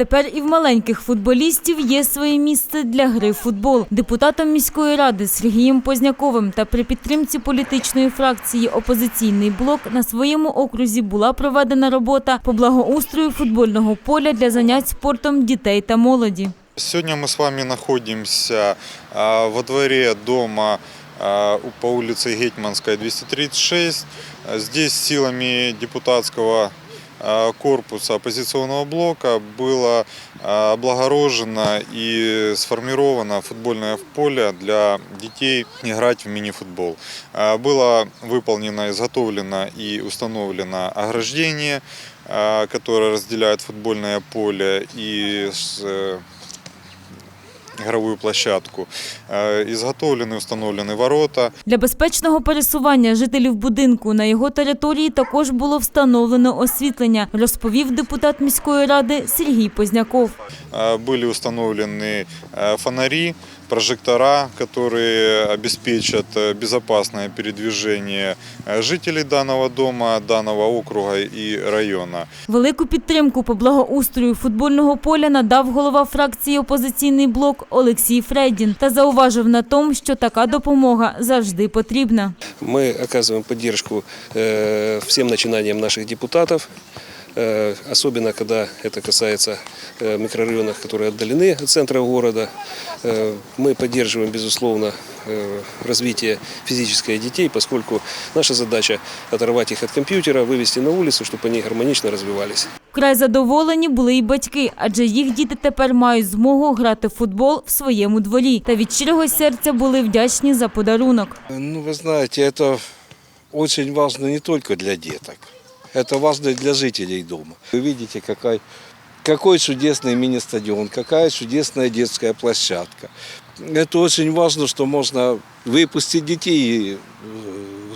Тепер і в маленьких футболістів є своє місце для гри в футбол. Депутатом міської ради Сергієм Позняковим та при підтримці політичної фракції Опозиційний блок на своєму окрузі була проведена робота по благоустрою футбольного поля для занять спортом дітей та молоді. Сегодня мы с вами находимся а, во дворе дома по улице Гетьманская, 236. Здесь силами депутатского а, корпуса оппозиционного блока было а, облагорожено и сформировано футбольное поле для детей играть в мини-футбол. А, Было выполнено, изготовлено и установлено ограждение, а, которое разделяет футбольное поле и с, э, игровую площадку. Э, Изготовлены, установлены ворота. Для безпечного пересування жителів будинку на його території також було встановлено освітлення, розповів депутат міської ради Сергій Позняков. Э, Были установлены э, фонари, прожектора, которые обеспечат э, безопасное передвижение э, жителей данного дома, данного округа и района. Велику підтримку по благоустрою футбольного поля надав голова фракції «Опозиційний блок» Олексій Фредін та зауважив на тому, що така допомога завжди потрібна. Мы оказываем поддержку э, всем начинаниям наших депутатов, э, особенно когда это касается э, микрорайонов, которые отдалены от центра города. Э, Мы поддерживаем, безусловно, э, развитие физическое детей, поскольку наша задача оторвать их от компьютера, вывести на улицу, чтобы они гармонично развивались. Вкрай задоволені були й батьки, адже їх діти тепер мають змогу грати в футбол в своєму дворі. Та від щирого серця були вдячні за подарунок. Ну, вы знаете, это очень важно не только для деток. Это важно для жителей дома. Вы видите, какой, какой чудесный мини-стадион, какая чудесная детская площадка. Это очень важно, что можно выпустить детей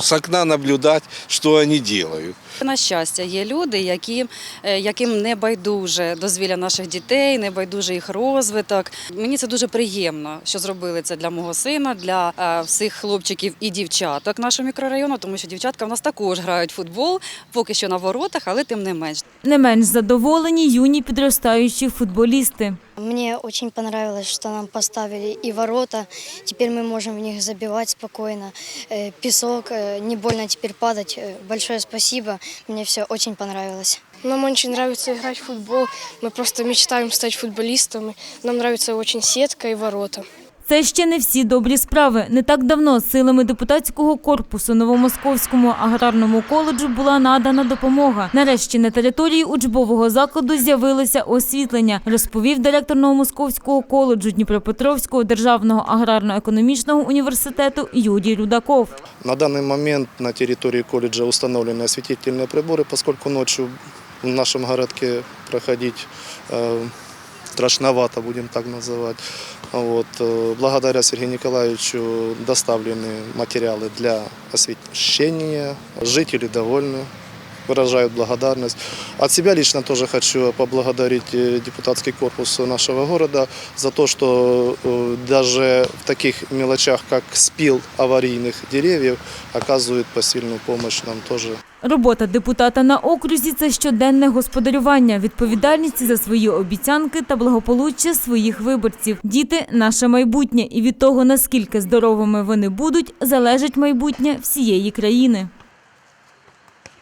с окна наблюдать, что они делают. На щастя, є люди, які, е, яким не байдуже дозвілля наших дітей, не байдуже їх розвиток. Мені це дуже приємно, що зробили це для мого сина, для е, всіх хлопчиків і дівчаток нашого мікрорайону, тому що дівчатка в нас також грають в футбол, поки що на воротах, але тим не менш. Не менш задоволені юні підростаючі футболісти. Мне очень понравилось, что нам поставили и ворота. Теперь мы можем в них забивать спокойно. Э, Песок, э, не больно теперь падать. Э, Большое спасибо. Мне все очень понравилось. Нам очень нравится играть в футбол. Мы просто мечтаем стать футболистами. Нам нравится очень сетка и ворота. Це ще не всі добрі справи. Не так давно силами депутатського корпусу Новомосковському аграрному коледжу була надана допомога. Нарешті на території учбового закладу з'явилося освітлення, розповів директор Новомосковського коледжу Дніпропетровського державного аграрно-економічного університету Юрій Рудаков. На данный момент на территории колледжа установлены осветительные приборы, поскольку ночью в нашем городке проходить э, страшновато, будем так называть. Вот. э, Благодаря Сергею Николаевичу доставлены материалы для освещения. Жители довольны, выражают благодарность. От себя лично тоже хочу поблагодарить э, депутатский корпус нашего города за то, что э, даже в таких мелочах, как спил аварийных деревьев, оказывают посильную помощь нам тоже. Робота депутата на окрузі це щоденне господарювання, відповідальність за свої обіцянки та благополуччя своїх виборців. Діти наше майбутнє, і від того наскільки здоровими вони будуть, залежить майбутнє всієї країни.